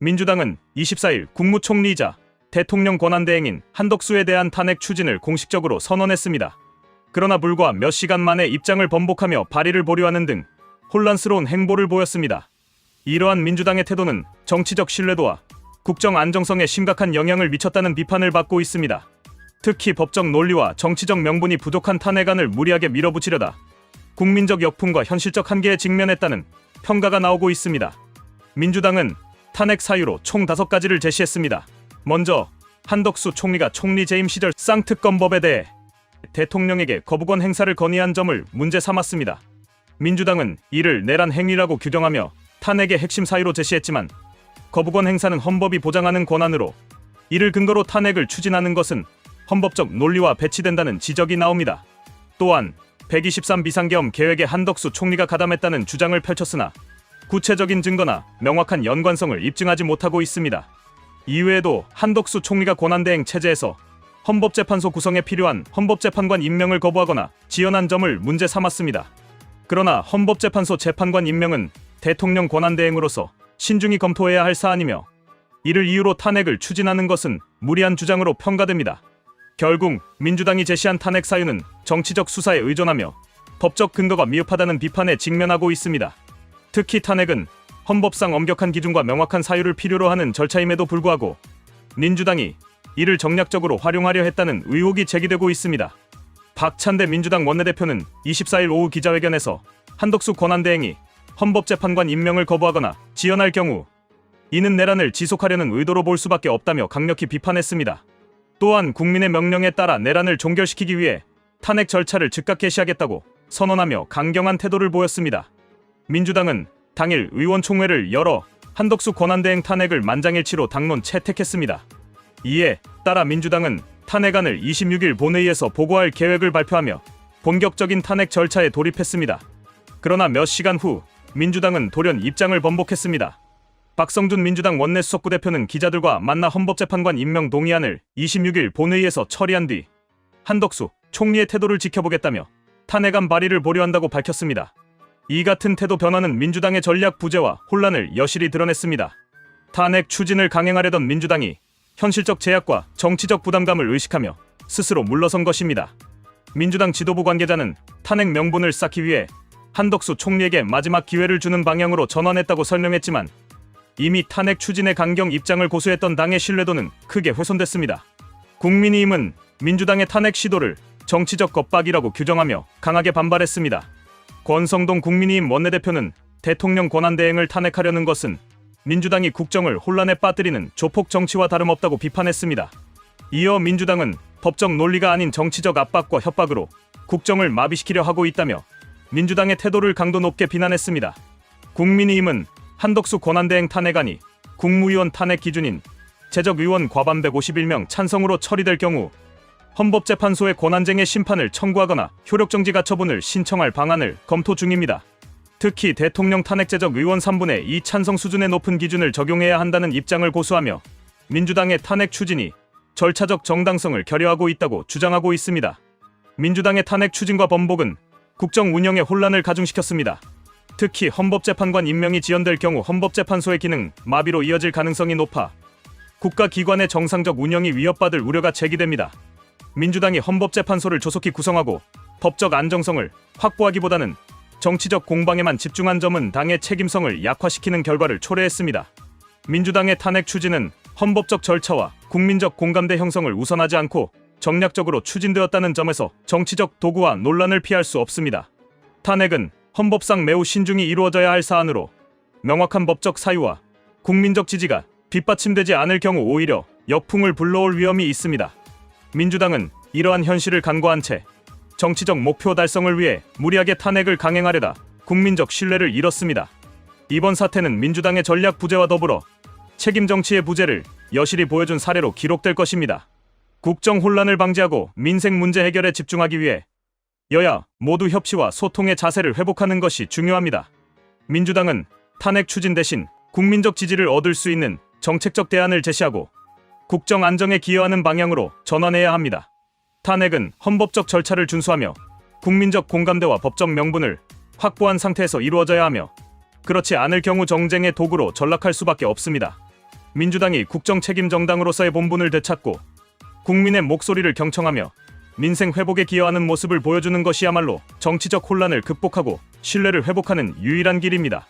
민주당은 24일 국무총리이자 대통령 권한대행인 한덕수에 대한 탄핵 추진을 공식적으로 선언했습니다. 그러나 불과 몇 시간 만에 입장을 번복하며 발의를 보류하는 등 혼란스러운 행보를 보였습니다. 이러한 민주당의 태도는 정치적 신뢰도와 국정 안정성에 심각한 영향을 미쳤다는 비판을 받고 있습니다. 특히 법적 논리와 정치적 명분이 부족한 탄핵안을 무리하게 밀어붙이려다 국민적 역풍과 현실적 한계에 직면했다는 평가가 나오고 있습니다. 민주당은 탄핵 사유로 총 다섯 가지를 제시했습니다. 먼저 한덕수 총리가 총리 재임 시절 쌍특검법에 대해 대통령에게 거부권 행사를 건의한 점을 문제 삼았습니다. 민주당은 이를 내란 행위라고 규정하며 탄핵의 핵심 사유로 제시했지만 거부권 행사는 헌법이 보장하는 권한으로 이를 근거로 탄핵을 추진하는 것은 헌법적 논리와 배치된다는 지적이 나옵니다. 또한 123 비상계엄 계획에 한덕수 총리가 가담했다는 주장을 펼쳤으나 구체적인 증거나 명확한 연관성을 입증하지 못하고 있습니다. 이외에도 한덕수 총리가 권한대행 체제에서 헌법재판소 구성에 필요한 헌법재판관 임명을 거부하거나 지연한 점을 문제 삼았습니다. 그러나 헌법재판소 재판관 임명은 대통령 권한대행으로서 신중히 검토해야 할 사안이며 이를 이유로 탄핵을 추진하는 것은 무리한 주장으로 평가됩니다. 결국 민주당이 제시한 탄핵 사유는 정치적 수사에 의존하며 법적 근거가 미흡하다는 비판에 직면하고 있습니다. 특히 탄핵은 헌법상 엄격한 기준과 명확한 사유를 필요로 하는 절차임에도 불구하고 민주당이 이를 정략적으로 활용하려 했다는 의혹이 제기되고 있습니다. 박찬대 민주당 원내대표는 24일 오후 기자회견에서 한덕수 권한대행이 헌법재판관 임명을 거부하거나 지연할 경우 이는 내란을 지속하려는 의도로 볼 수밖에 없다며 강력히 비판했습니다. 또한 국민의 명령에 따라 내란을 종결시키기 위해 탄핵 절차를 즉각 개시하겠다고 선언하며 강경한 태도를 보였습니다. 민주당은 당일 의원총회를 열어 한덕수 권한대행 탄핵을 만장일치로 당론 채택했습니다. 이에 따라 민주당은 탄핵안을 26일 본회의에서 보고할 계획을 발표하며 본격적인 탄핵 절차에 돌입했습니다. 그러나 몇 시간 후 민주당은 돌연 입장을 번복했습니다. 박성준 민주당 원내수석부 대표는 기자들과 만나 헌법재판관 임명 동의안을 26일 본회의에서 처리한 뒤 한덕수 총리의 태도를 지켜보겠다며 탄핵안 발의를 보류한다고 밝혔습니다. 이 같은 태도 변화는 민주당의 전략 부재와 혼란을 여실히 드러냈습니다. 탄핵 추진을 강행하려던 민주당이 현실적 제약과 정치적 부담감을 의식하며 스스로 물러선 것입니다. 민주당 지도부 관계자는 탄핵 명분을 쌓기 위해 한덕수 총리에게 마지막 기회를 주는 방향으로 전환했다고 설명했지만 이미 탄핵 추진의 강경 입장을 고수했던 당의 신뢰도는 크게 훼손됐습니다. 국민의힘은 민주당의 탄핵 시도를 정치적 겁박이라고 규정하며 강하게 반발했습니다. 권성동 국민의힘 원내대표는 대통령 권한대행을 탄핵하려는 것은 민주당이 국정을 혼란에 빠뜨리는 조폭 정치와 다름없다고 비판했습니다. 이어 민주당은 법적 논리가 아닌 정치적 압박과 협박으로 국정을 마비시키려 하고 있다며 민주당의 태도를 강도 높게 비난했습니다. 국민의힘은 한덕수 권한대행 탄핵안이 국무위원 탄핵 기준인 재적 의원 과반 151명 찬성으로 처리될 경우 헌법재판소의 권한쟁의 심판을 청구하거나 효력정지 가 처분을 신청할 방안을 검토 중입니다. 특히 대통령 탄핵제적 의원 3분의 2 찬성 수준의 높은 기준을 적용해야 한다는 입장을 고수하며 민주당의 탄핵 추진이 절차적 정당성을 결여하고 있다고 주장하고 있습니다. 민주당의 탄핵 추진과 번복은 국정 운영에 혼란을 가중시켰습니다. 특히 헌법재판관 임명이 지연될 경우 헌법재판소의 기능 마비로 이어질 가능성이 높아 국가기관의 정상적 운영이 위협받을 우려가 제기됩니다. 민주당이 헌법재판소를 조속히 구성하고 법적 안정성을 확보하기보다는 정치적 공방에만 집중한 점은 당의 책임성을 약화시키는 결과를 초래했습니다. 민주당의 탄핵 추진은 헌법적 절차와 국민적 공감대 형성을 우선하지 않고 정략적으로 추진되었다는 점에서 정치적 도구와 논란을 피할 수 없습니다. 탄핵은 헌법상 매우 신중히 이루어져야 할 사안으로 명확한 법적 사유와 국민적 지지가 뒷받침되지 않을 경우 오히려 역풍을 불러올 위험이 있습니다. 민주당은 이러한 현실을 간과한 채 정치적 목표 달성을 위해 무리하게 탄핵을 강행하려다 국민적 신뢰를 잃었습니다. 이번 사태는 민주당의 전략 부재와 더불어 책임 정치의 부재를 여실히 보여준 사례로 기록될 것입니다. 국정 혼란을 방지하고 민생 문제 해결에 집중하기 위해 여야 모두 협치와 소통의 자세를 회복하는 것이 중요합니다. 민주당은 탄핵 추진 대신 국민적 지지를 얻을 수 있는 정책적 대안을 제시하고 국정 안정에 기여하는 방향으로 전환해야 합니다. 탄핵은 헌법적 절차를 준수하며 국민적 공감대와 법적 명분을 확보한 상태에서 이루어져야 하며 그렇지 않을 경우 정쟁의 도구로 전락할 수밖에 없습니다. 민주당이 국정 책임 정당으로서의 본분을 되찾고 국민의 목소리를 경청하며 민생 회복에 기여하는 모습을 보여주는 것이야말로 정치적 혼란을 극복하고 신뢰를 회복하는 유일한 길입니다.